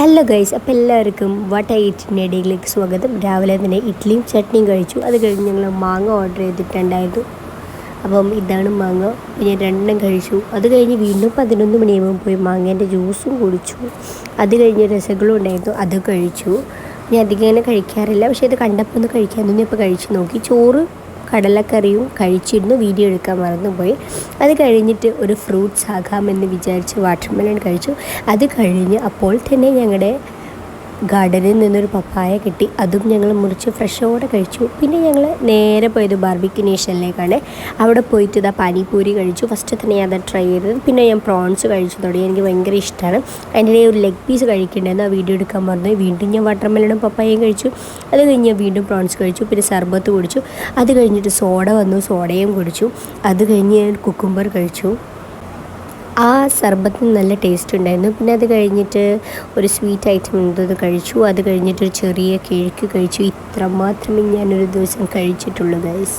Hello guys അപ്പോൾ എല്ലാവർക്കും വട്ട ഈറ്റിന്റെ ഇടയിലേക്ക് സ്വാഗതം. രാവിലെ തന്നെ ഇഡ്ഡലിയും ചട്നിയും കഴിച്ചു. അത് കഴിഞ്ഞ് ഞങ്ങൾ മാങ്ങ ഓർഡർ ചെയ്തിട്ടുണ്ടായിരുന്നു. അപ്പം ഇതാണ് മാങ്ങ. ഞാൻ രണ്ടെണ്ണം കഴിച്ചു. അത് കഴിഞ്ഞ് വീണ്ടും പതിനൊന്ന് മണിയാകുമ്പോൾ പോയി മാങ്ങേന്റെ ജ്യൂസും കുടിച്ചു. അത് കഴിഞ്ഞ് രസങ്ങളും ഉണ്ടായിരുന്നു. അത് കഴിച്ചു. ഞാൻ അധികം അങ്ങനെ കഴിക്കാറില്ല. പക്ഷേ ഇത് കണ്ടപ്പോൾ ഒന്ന് കഴിക്കാൻ തന്നെ. ഇപ്പോൾ കഴിച്ചു നോക്കി. ചോറ് കടലക്കറിയും കഴിച്ചിരുന്നു വീഡിയോ എടുക്കാൻ മറന്നുപോയി. അത് കഴിഞ്ഞിട്ട് ഒരു ഫ്രൂട്ട്സ് ആകാമെന്ന് വിചാരിച്ച് വാട്ടർമെലൺ കഴിച്ചു. അത് കഴിഞ്ഞ് അപ്പോൾ തന്നെ ഞങ്ങളുടെ ഗാർഡനിൽ നിന്നൊരു പപ്പായ കിട്ടി. അതും ഞങ്ങൾ മുറിച്ച് ഫ്രഷോടെ കഴിച്ചു. പിന്നെ ഞങ്ങൾ നേരെ പോയത് ബാർബിക്യൂ നേഷനിലേക്കാണ് അവിടെ പോയിട്ട് ഇതാ പാനിപൂരി കഴിച്ചു. ഫസ്റ്റ് തന്നെ ഞാൻ അത് ട്രൈ ചെയ്തത്. പിന്നെ ഞാൻ പ്രോൺസ് കഴിച്ചു. തുടങ്ങി. എനിക്ക് ഭയങ്കര ഇഷ്ടമാണ് അതിന്റെ ഒരു ലെഗ് പീസ് കഴിക്കേണ്ടതെന്ന് ആ വീഡിയോ എടുക്കാൻ മറന്നു. വീണ്ടും ഞാൻ വാട്ടർമെലണും പപ്പായയും കഴിച്ചു. അത് കഴിഞ്ഞ് ഞാൻ വീണ്ടും പ്രോൺസ് കഴിച്ചു. പിന്നെ സർബത്ത് കുടിച്ചു. അത് കഴിഞ്ഞിട്ട് സോഡ വന്നു. സോഡയും കുടിച്ചു. അത് കഴിഞ്ഞ് ഞാൻ കുക്കുംബർ കഴിച്ചു. ആ സർബത്തിന് നല്ല ടേസ്റ്റ് ഉണ്ടായിരുന്നു. പിന്നെ അത് കഴിഞ്ഞിട്ട് ഒരു സ്വീറ്റ് ഐറ്റം എന്തത് കഴിച്ചു. അത് കഴിഞ്ഞിട്ട് ഒരു ചെറിയ കേക്ക് കഴിച്ചു. ഇത്ര മാത്രമേ ഞാനൊരു ദിവസം കഴിച്ചിട്ടുള്ളൂ ഗൈസ്